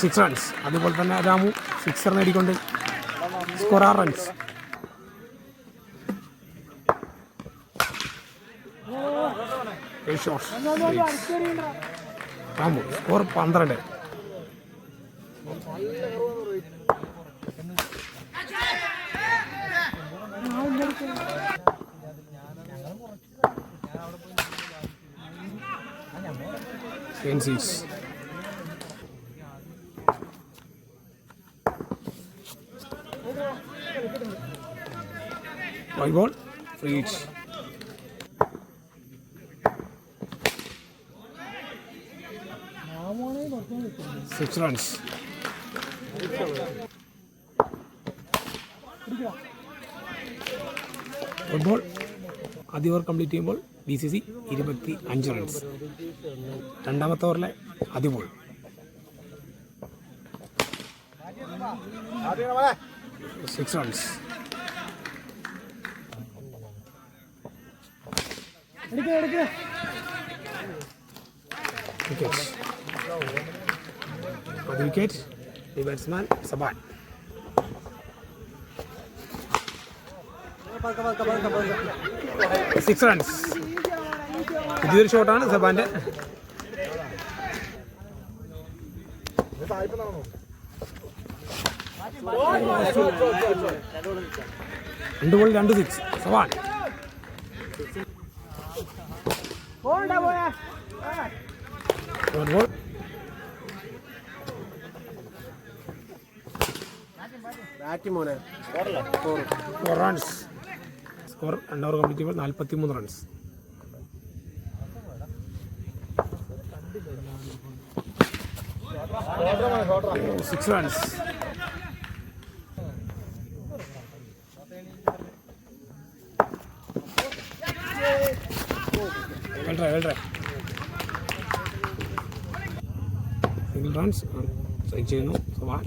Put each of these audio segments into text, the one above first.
Six runs അതുപോലെ തന്നെ Ramu sixer നേടിക്കൊണ്ട് സ്കോർ ആറ് റൺസ് രാമു സ്കോർ പന്ത്രണ്ട്. 10 seats. One ball for each. Six runs. ആദ്യ ഓവർ കംപ്ലീറ്റ് ചെയ്യുമ്പോൾ ബി സി സി ഇരുപത്തി അഞ്ച് റൺസ് രണ്ടാമത്തെ ഓവറിലെ ആദ്യ ball six runs wicket batsman Saban six runs പുതിയൊരു ഷോട്ടാണ് സബാന്റെ രണ്ട് ബോൾ രണ്ട് സിക്സ് സവാൻ ബോൾ ബാറ്റ് മോനെ ഫോർ റൺസ് സ്കോർ രണ്ട് ഓവർ കംപ്ലീറ്റ് ചെയ്യുമ്പോൾ നാൽപ്പത്തി മൂന്ന് റൺസ് സിക്സ് റൺസ് വെൽട്രേ വെൽട്രേ സിംഗിൾ റൺസ് സൈഡ് ചെയ്യുന്നു. Savan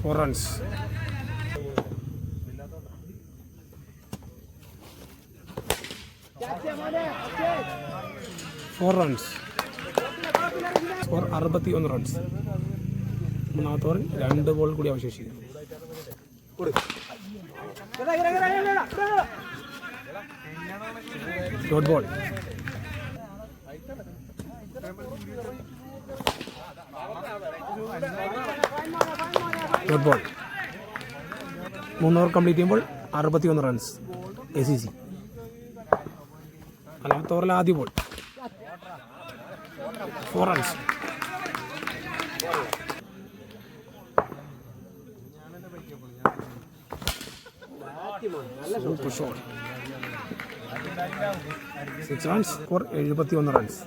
four runs four runs score അറുപത്തി ഒന്ന് റൺസ് മൂന്നാമത്തെ ഓവറിൽ രണ്ട് ബോൾ കൂടി അവശേഷിക്കുന്നു. ഡോട്ട് ബോൾ ഡോട്ട് ബോൾ മൂന്ന് കംപ്ലീറ്റ് ചെയ്യുമ്പോൾ അറുപത്തി ഒന്ന് റൺസ് എ സി സി നാലാമത്തെ ഓവറിൽ ആദ്യ ball four runs super shot six runs score എഴുപത്തി ഒന്ന് റൺസ്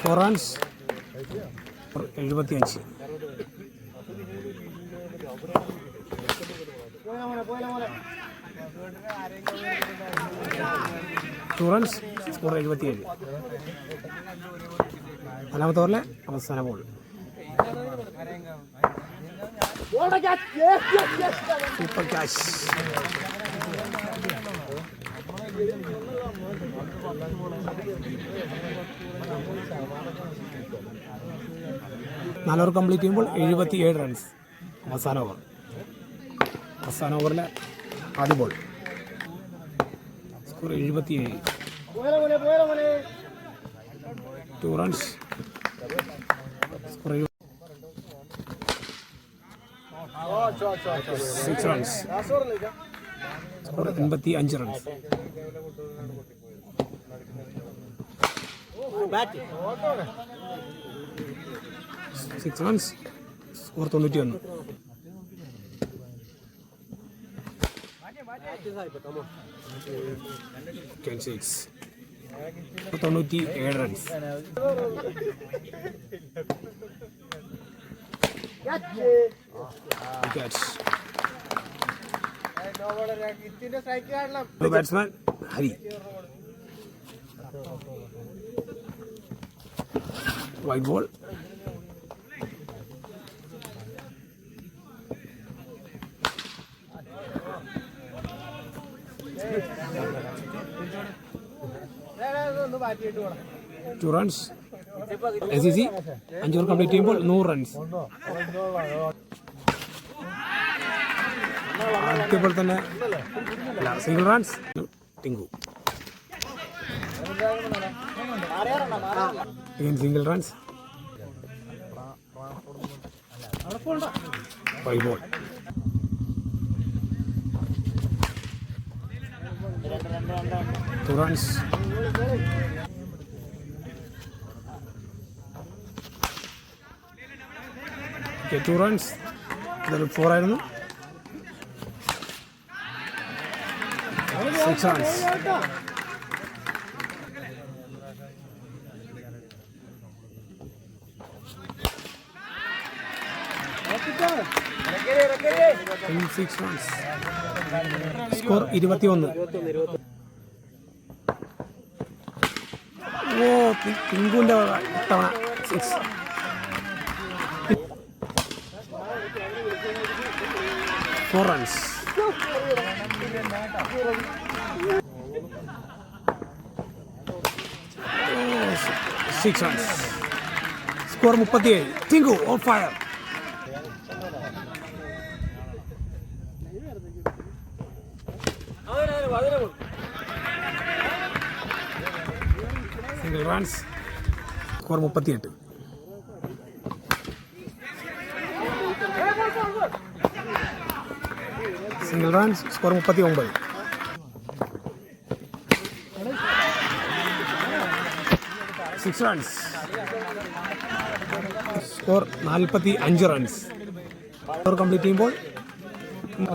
ഫോർ റൺസ് എഴുപത്തി അഞ്ച് റൺസ് സ്കോർ എഴുപത്തിയേഴ്. നാലാമത്തെ ഓവറിലെ അവസാന ബോൾ. സൂപ്പർ ക്യാഷ് നാലോർ കംപ്ലീറ്റ് ചെയ്യുമ്പോൾ എഴുപത്തിയേഴ് റൺസ് അവസാന ഓവർ. അവസാന ഓവറിലെ ആദ്യ ബോൾ സ്കോർ എഴുപത്തിയേഴ്. Two runs score six runs score എൺപത്തി അഞ്ച് റൺസ് സിക്സ് റൺസ് സ്കോർ തൊണ്ണൂറ്റി ഒന്ന് തൊണ്ണൂറ്റി ഏഴ് runs batsman Hari wide ball two runs S C C അഞ്ച് ഓവർ കംപ്ലീറ്റ് ചെയ്യുമ്പോൾ നൂറ് റൺസ് ആദ്യപ്പോൾ തന്നെ single runs Tinku. Single runs five ball two runs two runs ഇതൊരു ഫോർ ആയിരുന്നു six runs six runs score ഇരുപത്തിയൊന്ന്. ഓ പിങ്കുവിന്റെ തവണ. Six four runs six runs score മുപ്പത്തിയേഴ്. Tinku on fire single runs score മുപ്പത്തിയെട്ട്. സിംഗിൾ റൺസ് സ്കോർ മുപ്പത്തി ഒമ്പത് സിക്സ് റൺസ് സ്കോർ നാൽപ്പത്തി അഞ്ച് റൺസ് സ്കോർ കംപ്ലീറ്റ് ചെയ്യുമ്പോൾ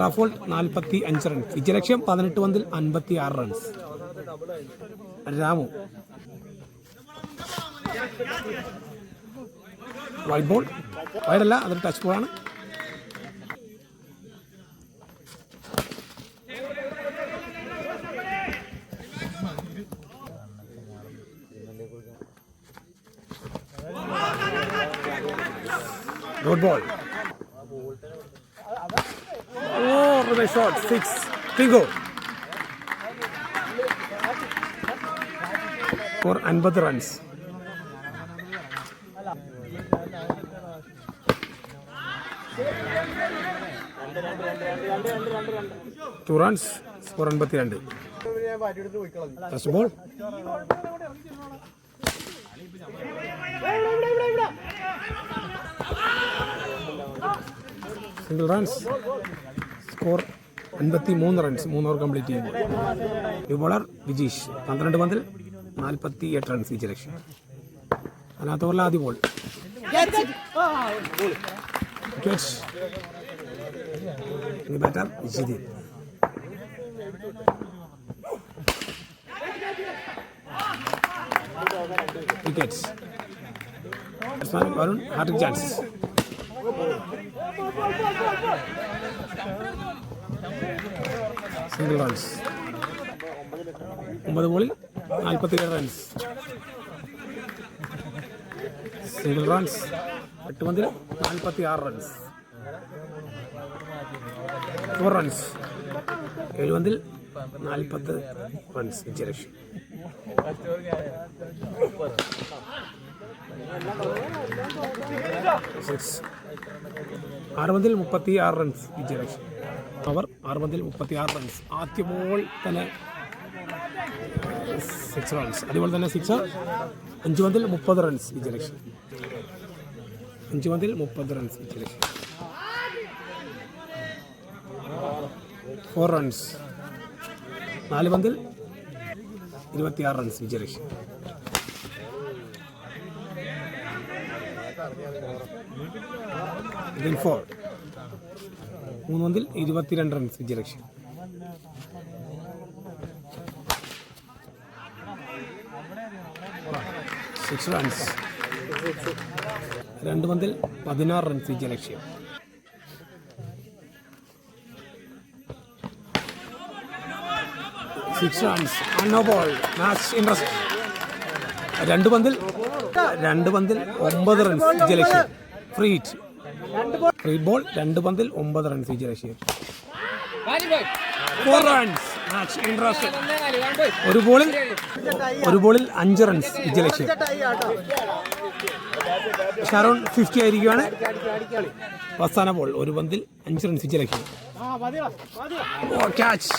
റഫോൾ നാൽപ്പത്തി അഞ്ച് റൺസ് വിജയലക്ഷ്യം പതിനെട്ട് പന്തിൽ അൻപത്തി ആറ് റൺസ് രാമു. വൈറ്റ് ബോൾ വൈഡല്ല അതൊരു touch ബോളാണ് good ball. Oh, reverse shot. Six. Bingo. For അൻപത് റൺസ് ടു റൺസ് സ്കോർ മാറ്റിയെടുത്ത് പോയിക്കളഞ്ഞു first ball single runs score അൻപത്തി മൂന്ന് റൺസ് മൂന്ന് ഓവർ കംപ്ലീറ്റ് ചെയ്യുമ്പോൾ. ഒരു ബോളർ വിജീഷ് പന്ത്രണ്ട് പന്തിൽ നാൽപ്പത്തി എട്ട് റൺസ് വിജയലക്ഷ്യം അല്ലാത്ത ഓവറിൽ ആദ്യ ball. Batter Jithin. Wickets. Batsman Varun Hardik chances. Single runs ഒമ്പത് ബോളിൽ നാൽപ്പത്തിയേഴ് റൺസ് സിംഗിൾ റൺസ് എട്ട് പന്തിൽ നാൽപ്പത്തി ആറ് റൺസ് ഫോർ റൺസ് ഏഴ് പന്തിൽ നാൽപ്പത്ത് റൺസ് വിജയലക്ഷ്യം സിക്സ് ആറ് പന്തിൽ മുപ്പത്തി ആറ് റൺസ് വിജയലക്ഷ്മി. അവർ അറുപതിൽ മുപ്പത്തി ആറ് റൺസ് ആദ്യ ബോൾ തന്നെ സിക്സ് റൺസ് അതുപോലെ തന്നെ സിക്സ് അഞ്ച് പന്തിൽ മുപ്പത് റൺസ് വിജയലക്ഷ്മി. അഞ്ച് പന്തിൽ മുപ്പത് റൺസ് വിജയലക്ഷ്മി. ഫോർ റൺസ് നാല് പന്തിൽ ഇരുപത്തിയാറ് റൺസ് വിജയലക്ഷ്മി. ഇതിൽ ഫോർ മൂന്ന് പന്തിൽ ഇരുപത്തിരണ്ട് റൺസ് വിജയലക്ഷ്യം. സിക്സ് റൺസ് രണ്ട് പന്തിൽ പതിനാറ് റൺസ് വിജയലക്ഷ്യം. Six runs ball match interest രണ്ട് പന്തിൽ രണ്ട് പന്തിൽ ഒമ്പത് റൺസ് വിജയ ലക്ഷ്യം ഫ്രീ ബോൾ രണ്ട് പന്തിൽ ഒമ്പത് റൺസ് വിജയ ലക്ഷ്യം ഫോർ റൺസ് മാച്ച് ഇൻട്രസ്റ്റ് ഒരു ബോളിൽ ഒരു ബോളിൽ അഞ്ച് റൺസ് വിജയ ലക്ഷ്യം ഷാരോൺ ഫിഫ്റ്റി ആയിരിക്കുകയാണ് അവസാന ബോൾ ഒരു പന്തിൽ അഞ്ച് റൺസ് വിജയ ലക്ഷ്യം ഓ catch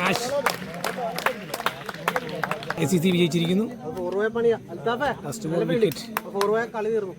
match A C C വിജയിച്ചിരിക്കുന്നു ഫോർവേ ഫസ്റ്റ് ബോൾ വിക്കറ്റ് കളി തീർന്നു.